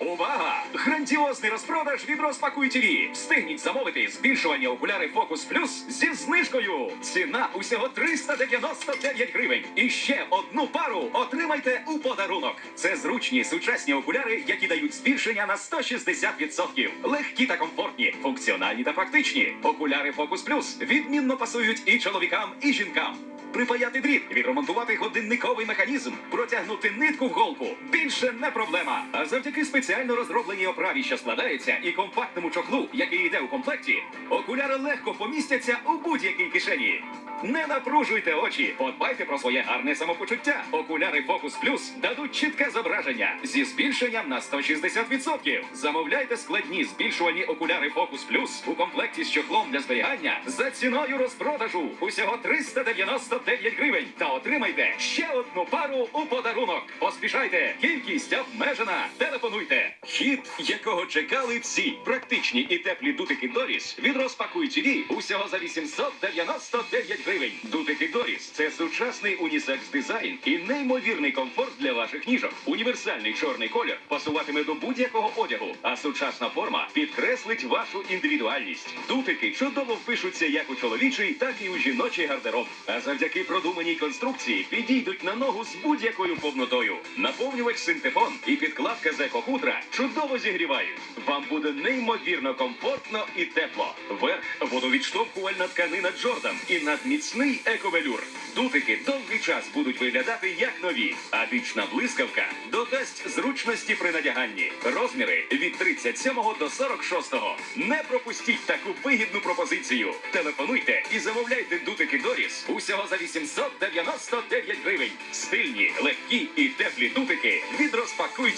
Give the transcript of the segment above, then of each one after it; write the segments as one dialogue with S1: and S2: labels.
S1: Увага! Грандіозний розпродаж від Розпакуй ТВ. Встигніть замовити збільшувані окуляри Focus Plus зі знижкою. Ціна усього 399 гривень. І ще одну пару отримайте у подарунок. Це зручні сучасні окуляри, які дають збільшення на 160%. Легкі та комфортні, функціональні та практичні. Окуляри Focus Plus відмінно пасують і чоловікам, і жінкам. Припаяти дріт, відремонтувати годинниковий механізм, протягнути нитку в голку. Більше не проблема. А завдяки спеціально розробленій оправі, що складається, і компактному чохлу, який йде у комплекті, окуляри легко помістяться у будь-якій кишені. Не напружуйте очі, подбайте про своє гарне самопочуття. Окуляри Focus Plus дадуть чітке зображення зі збільшенням на 160%. Замовляйте складні збільшувані окуляри Focus Plus у комплекті з чохлом для зберігання за ціною розпродажу усього 399 гривень. Та отримайте ще одну пару у подарунок. Поспішайте, кількість обмежена. Телефонуйте. Хід, якого чекали всі. Практичні і теплі дутики Доріс від розпакуй TV усього за 899 гривень. Дутики Доріс це сучасний унісекс дизайн і неймовірний комфорт для ваших ніжок. Універсальний чорний колір пасуватиме до будь-якого одягу, а сучасна форма підкреслить вашу індивідуальність. Дутики чудово впишуться як у чоловічий, так і у жіночий гардероб. А завдяки продуманій конструкції підійдуть на ногу з будь-якою повнотою. Наповнювач синтефон і підкладка з екохутра чудово зігрівають. Вам буде неймовірно комфортно і тепло. Верх водовідштовхувальна тканина Джордан і надміцний ековелюр. Дутики довгий час будуть виглядати як нові, а бічна блискавка додасть зручності при надяганні. Розміри від 37 до 46. Не пропустіть таку вигідну пропозицію. Телефонуйте і замовляйте дутики Доріс усього за 899 гривень. Стильні, легкі і теплі дутики від розпакуй.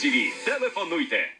S1: Телефонуйте. おいて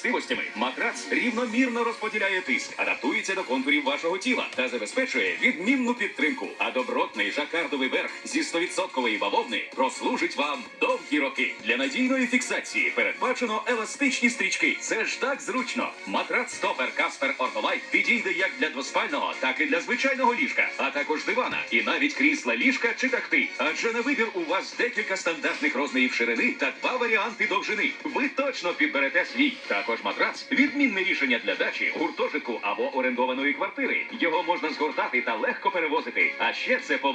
S1: властивостями. Матрац рівномірно розподіляє тиск, адаптується до контурів вашого тіла та забезпечує відмінну підтримку. А добротний жакардовий верх зі 100% бавовни прослужить вам довгі роки. Для надійної фіксації передбачено еластичні стрічки. Це ж так зручно. Матрац стопер Каспер Ортолайт підійде як для двоспального, так і для звичайного ліжка, а також дивана і навіть крісла ліжка чи тахти. Адже на вибір у вас декілька стандартних розмірів ширини та два варіанти довжини. Ви точно підберете свій. Також матрац відмінне рішення для дачі, гуртожитку або орендованої квартири. Його можна згортати та легко перевозити. А ще це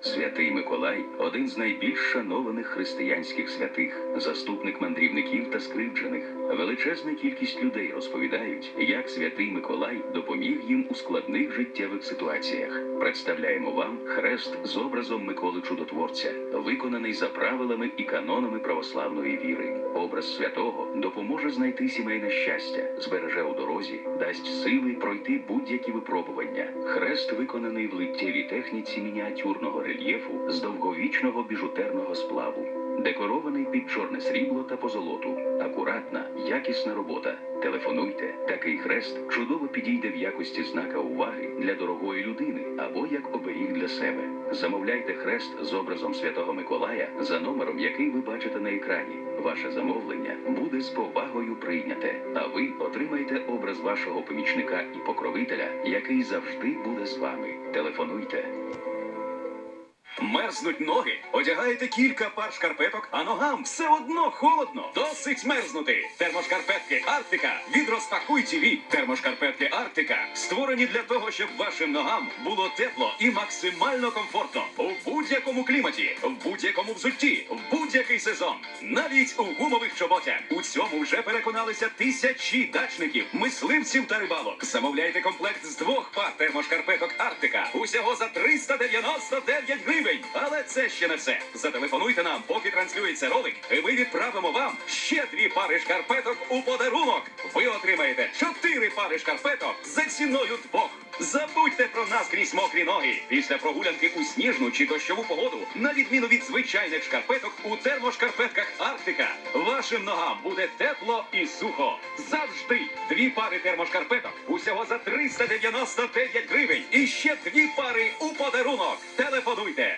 S1: Святий Миколай один з найбільш шанованих християнських святих, заступник мандрівників та скривджених. Величезна кількість людей розповідають, як святий Миколай допоміг їм у складних життєвих ситуаціях. Представляємо вам хрест з образом Миколи Чудотворця, виконаний за правилами і канонами православної віри. Образ святого допоможе знайти сімейне щастя, збереже у дорозі, дасть сили пройти будь-які випробування. Хрест виконаний в литтєвій техніці мініатюрного рельєфу з довговічного біжутерного сплаву. Декорований під чорне срібло та позолоту. Акуратна, якісна робота. Телефонуйте. Такий хрест чудово підійде в якості знака уваги для дорогої людини або як оберіг для себе. Замовляйте хрест з образом Святого Миколая за номером, який ви бачите на екрані. Ваше замовлення буде з повагою прийняте, а ви отримаєте образ вашого помічника і покровителя, який завжди буде з вами. Телефонуйте. Мерзнуть ноги, одягаєте кілька пар шкарпеток, а ногам все одно холодно. Досить мерзнути. Термошкарпетки Арктика від розпакуй ТІВІ. Термошкарпетки Арктика створені для того, щоб вашим ногам було тепло і максимально комфортно у будь-якому кліматі, в будь-якому взутті, в будь-який сезон, навіть у гумових чоботях. У цьому вже переконалися тисячі дачників, мисливців та рибалок. Замовляйте комплект з двох пар термошкарпеток Арктика. Усього за 399 гривень. Але це ще не все. Зателефонуйте нам, поки транслюється ролик, і ми відправимо вам ще дві пари шкарпеток у подарунок. Ви отримаєте чотири пари шкарпеток за ціною двох. Забудьте про нас крізь мокрі ноги після прогулянки у сніжну чи дощову погоду, на відміну від звичайних шкарпеток у термошкарпетках Арктика. Вашим ногам буде тепло і сухо. Завжди дві пари термошкарпеток усього за 399 гривень. І ще дві пари у подарунок. Телефонуйте.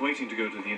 S2: Waiting to go to the